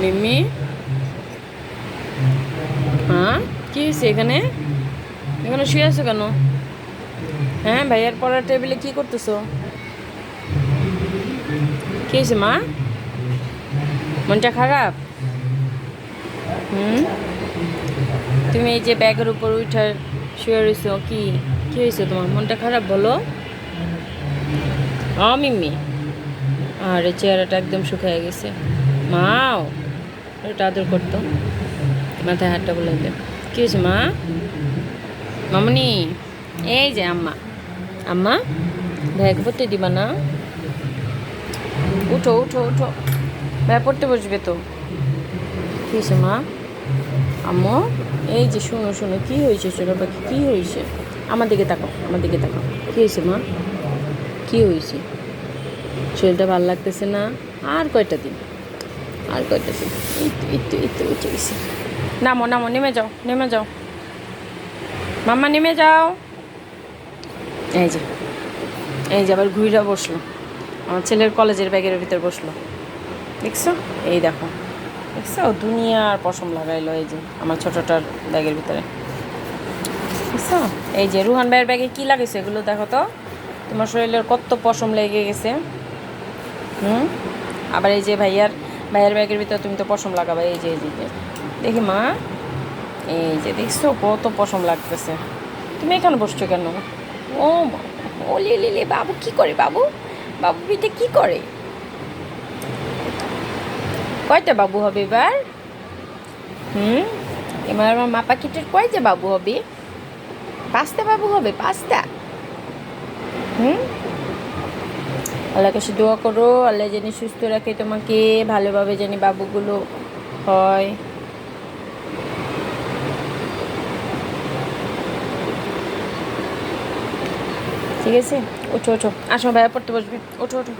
মিম্মি হ্যাঁ? কি হয়েছে এখানে? এখানে শুয়ে আছো কেন? হ্যাঁ ভাইয়ার পড়ার টেবিলে কি করতেছো? কি হয়েছে মা? মনটা খারাপ? হুম? তুমি এই যে ব্যাগের উপর উঠে শুয়ে রয়েছো কি? কি হয়েছে তোমার? মনটা খারাপ বলো? ও মিম্মি আর, চেহারাটা একদম শুকিয়ে গেছে। মাও! এটা আদর করতো। মাথায় হাতটা বলে দিলে কি হয়েছে মা? মামনি, এই যে আম্মা। আম্মা ভাইকে পড়তে দিবা না? উঠো উঠো উঠো। ভাই পড়তে বসবে তো। কি হয়েছে মা? আম্মু, এই যে শোনো, শুনো, কি হয়েছে ছোটো পাখি? কী হয়েছে? আমার দিকে তাকাও, আমার দিকে তাকাও। কী হয়েছে মা? কী হয়েছে? শরীরটা ভালো লাগতেছে না? আর কয়টা দিন? আর এই তো এই তো উঠে গেছে নামো নামো নেমে যাও নেমে যাও। মাম্মা নেমে যাও। এই যে এই যে আবার ঘুরে বসল। আমার ছেলের কলেজের ব্যাগের ভিতর বসল। দেখছ? এই দেখো। দেখছ? দুনিয়ার পশম লাগাইলো এই যে আমার ছোটটার ব্যাগের ভিতরে। দেখছ? এই যে রুহান ভাইয়ের ব্যাগে কি লাগাইছে এগুলো দেখো তো? তোমার শরীরের কত পশম লেগে গেছে। হুম? আবার এই যে ভাইয়ার ভাইয়ার ব্যাগের ভিতরে তুমি তো পশম লাগাবে, এই যে এই যে দেখি মা, এই যে, দেখছ কত পশম লাগতেছে। তুমি এখানে বসছো কেন? ও ও লে লে লে, বাবু, কি করে বাবু? বাবু পিঠে কি করে? কয়টা বাবু হবে এবার? হুম? এবার আমার মা পাখিটার কয়টা বাবু হবে? পাঁচটা বাবু হবে, পাঁচটা। হুম? আল্লাহ কাছে দোয়া করো, আল্লাহ যেন সুস্থ রাখে তোমাকে, ভালোভাবে জানি বাবুগুলো হয়। ঠিক আছে? ওঠো ওঠো। আসো, ভাইয়া পড়তে বসবে। ওঠো ওঠো।